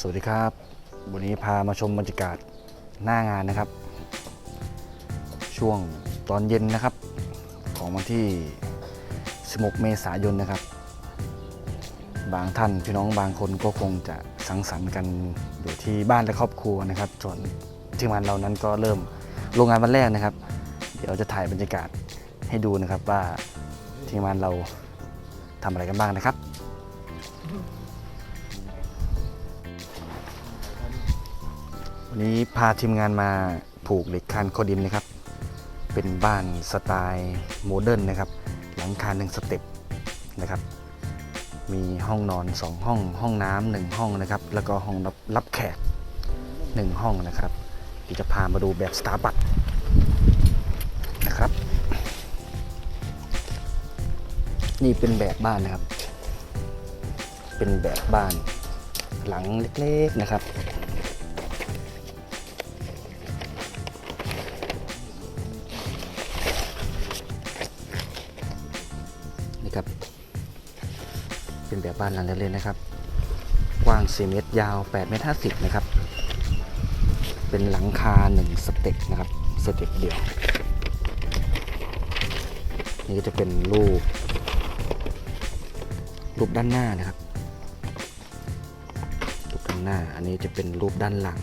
สวัสดีครับ วันนี้พามาชมบรรยากาศหน้างานนะครับ ช่วงตอนเย็นนะครับ ของวันที่ 16 เมษายนนะครับ บางท่านพี่น้องบางคนก็คงจะสังสรรค์กันอยู่ที่บ้านและครอบครัวนะครับส่วนทีมงานเรานั้นก็เริ่มโรงงานวันแรกนะครับ เดี๋ยวจะถ่ายบรรยากาศให้ดูนะครับว่าทีมงานเราทำอะไรกันบ้างนะครับ วันนี้พาทีมงานมาผูกเหล็กคานโคดินนะครับ เป็นบ้านสไตล์โมเดิร์นนะครับ หลังคาหนึ่งสเต็ปนะครับ มีห้องนอน 2 ห้อง ห้องน้ำหนึ่งห้องนะครับ แล้วก็ห้องรับรับแขก 1 ห้องนะครับเดี๋ยวจะพามาดูแบบสถาปัตย์นะครับ นี่เป็นแบบบ้านนะครับ เป็นแบบบ้านหลังเล็กๆนะครับ ครับ เป็นแบบบ้านหลังเล็กๆนะครับ กว้าง 4 เมตร ยาว8เมตร50 นะครับ เป็นหลังคา 1 สเต็ปนะครับ สเต็ปเดียว นี่ก็จะเป็นรูป รูปด้านหน้านะครับ รูปด้านหน้า อันนี้จะเป็นรูปด้านหลัง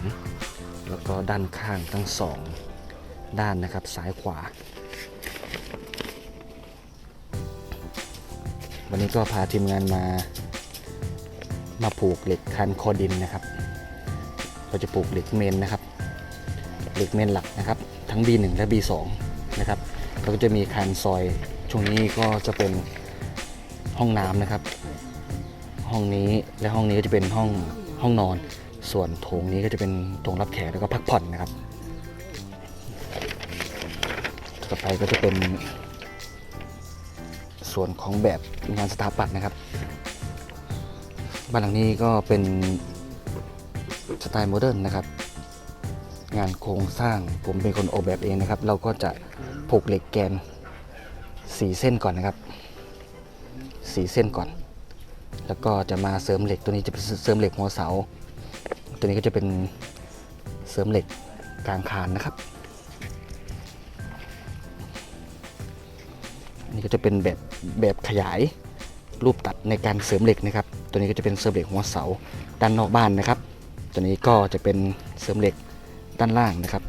แล้วก็ด้านข้างทั้งสองด้านนะครับ ซ้ายขวา วันนี้ก็พาทีมงานมา มาปลูกเหล็กคันคอดินนะครับ เราจะปลูกเหล็กเมนนะครับ เหล็กเมนหลักนะครับ ทั้ง B1 และ B2 นะครับแล้วก็จะมีคันซอยช่วงนี้ก็จะเป็นห้องน้ำนะครับ ห้องนี้และห้องนี้ก็จะเป็นห้องห้องนอน ส่วนโถงนี้ก็จะเป็นโถงรับแขกแล้วก็พักผ่อนนะครับ ต่อไปก็จะเป็น ส่วนของแบบงานสถาปัตย์นะครับ บ้านหลังนี้ก็เป็นสไตล์โมเดิร์นนะครับ งานโครงสร้างผมเป็นคนออกแบบเองนะครับ เราก็จะผูกเหล็กแกนสีเส้นก่อนนะครับสีเส้นก่อน แล้วก็จะมาเสริมเหล็กตัวนี้จะเป็นเสริมเหล็กหัวเสา ตัวนี้ก็จะเป็นเสริมเหล็กกลางคานนะครับนี่ก็จะเป็นแบบ แบบขยายรูปตัดในการเสริมเหล็กนะครับ ตัวนี้ก็จะเป็นเสริมเหล็กหัวเสาด้านนอกบ้านนะครับ ตัวนี้ก็จะเป็นเสริมเหล็กด้านล่างนะครับ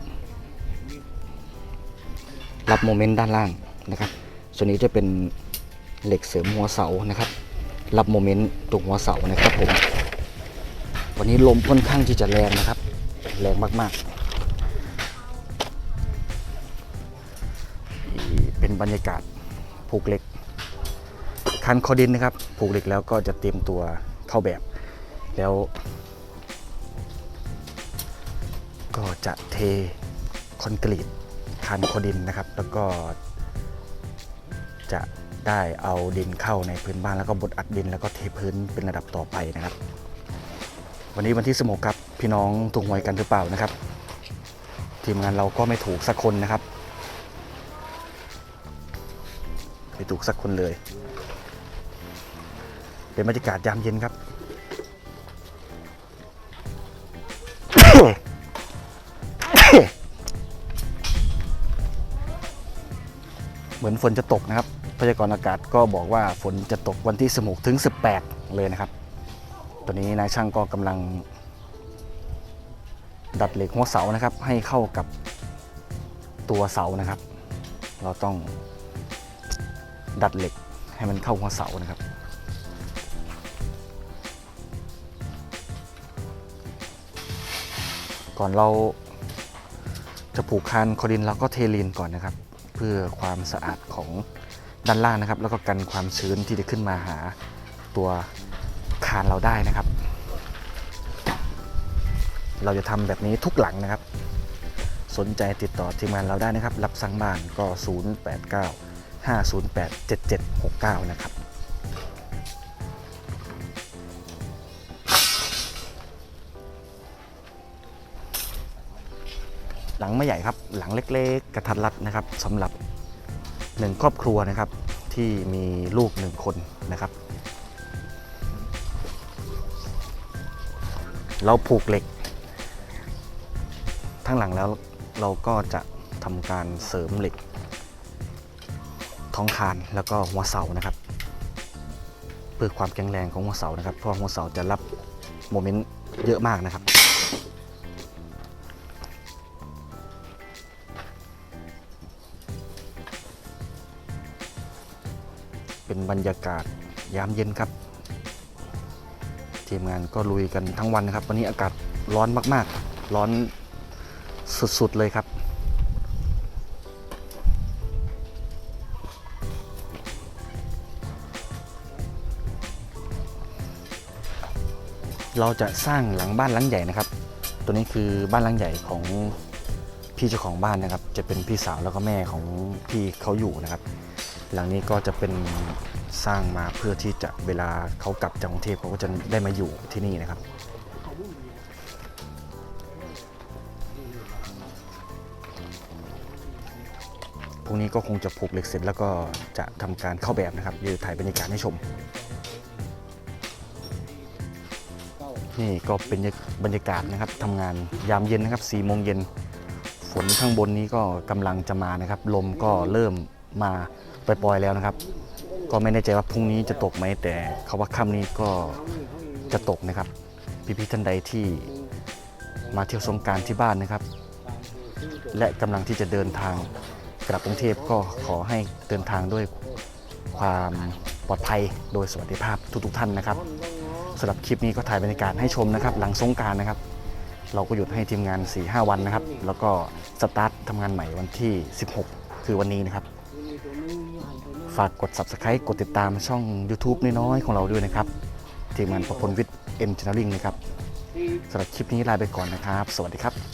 รับโมเมนต์ด้านล่างนะครับ ส่วนนี้จะเป็นเหล็กเสริมหัวเสานะครับ รับโมเมนต์ตรงหัวเสานะครับผม วันนี้ลมค่อนข้างที่จะแรงนะครับ แรงมากๆ เป็นบรรยากาศผูกเหล็ก คันคอดินนะครับ ผูกเหล็กแล้วก็จะเตรียมตัวเข้าแบบ แล้ว ก็จะเทคอนกรีตคันคอดินนะครับ แล้วก็ จะได้เอาดินเข้าในพื้นบ้านแล้วก็บดอัดดิน แล้วก็เทพื้นเป็นระดับต่อไปนะครับ วันนี้วันที่สมกครับพี่น้องถูกหวยกันหรือเปล่านะครับ ทีมงานเราก็ไม่ถูกสักคนนะครับ ไม่ถูกสักคนเลย เป็นบรรยากาศยามเย็นครับ เหมือนฝนจะตกนะครับ พยากรณ์อากาศก็บอกว่าฝนจะตกวันที่ 16 ถึง 18 เลยนะครับ ตอนนี้นายช่างก็กำลัง ดัดเหล็กหัวเสานะครับ ให้เข้ากับตัวเสานะครับ เราต้องดัดเหล็กให้มันเข้าหัวเสานะครับ ก่อนเราจะผูกคานคอดินเราก็เทลีนก่อนนะครับ เพื่อความสะอาดของด้านล่างนะครับ แล้วก็กันความชื้นที่จะขึ้นมาหาตัวคานเราได้นะครับ เราจะทำแบบนี้ทุกหลังนะครับ สนใจติดต่อทีมงานเราได้นะครับ รับสั่งบ้านก็ 089 508 7769 นะครับ หลังไม่ใหญ่ครับ หลังเล็กๆ กระทัดรัดนะครับสำหรับหนึ่งครอบครัวนะครับที่มีลูกหนึ่งคนนะครับ เราผูกเหล็ก ทั้งหลังแล้วเราก็จะทำการเสริมเหล็ก ท้องคานแล้วก็หัวเสานะครับ เพื่อความแข็งแรงของหัวเสานะครับเพราะหัวเสาจะรับโมเมนต์เยอะมากนะครับ เป็นบรรยากาศยามเย็นครับ ทีมงานก็ลุยกันทั้งวันนะครับ วันนี้อากาศร้อนมาก ๆ ร้อนสุด ๆ เลยครับ เราจะสร้างหลังบ้านหลังใหญ่นะครับ ตัวนี้คือบ้านหลังใหญ่ของพี่เจ้าของบ้านนะครับ จะเป็นพี่สาวแล้วก็แม่ของพี่เขาอยู่นะครับ หลังนี้ก็จะเป็นสร้างมาเพื่อที่จะเวลาเขากลับจากกรุงเทพเขาก็จะได้มาอยู่ที่นี่นะครับพรุ่งนี้ก็คงจะผูกเหล็กเสร็จแล้วก็จะทำการเข้าแบบนะครับเดี๋ยวถ่ายบรรยากาศให้ชม นี่ก็เป็นบรรยากาศนะครับทำงานยามเย็นนะครับ4โมงเย็นฝนข้างบนนี้ก็กำลังจะมานะครับ ลมก็เริ่มมา ปล่อยๆแล้วนะครับ ก็ไม่แน่ใจว่าพรุ่งนี้จะตกไหมแต่เขาว่าค่ำนี้ก็จะตกนะครับ พี่ๆท่านใดที่มาเที่ยวสงการที่บ้านนะครับ และกำลังที่จะเดินทางกลับกรุงเทพก็ขอให้เดินทางด้วยความปลอดภัยโดยสวัสดิภาพทุกๆท่านนะครับสำหรับคลิปนี้ก็ถ่ายบรรยากาศให้ชมนะครับ หลังสงการนะครับ เราก็หยุดให้ทีมงาน 4-5 วันนะครับ แล้วก็สตาร์ททำงานใหม่วันที่ 16 คือวันนี้นะครับากกด subscribe กดติดตามช่อง YouTube น้อยๆของเราด้วยนะครับ ทีมงานประพลวิทย์เอ็มชนลลิงนะครับสำหรับคลิปนี้ลาไปก่อนนะครับ สวัสดีครับ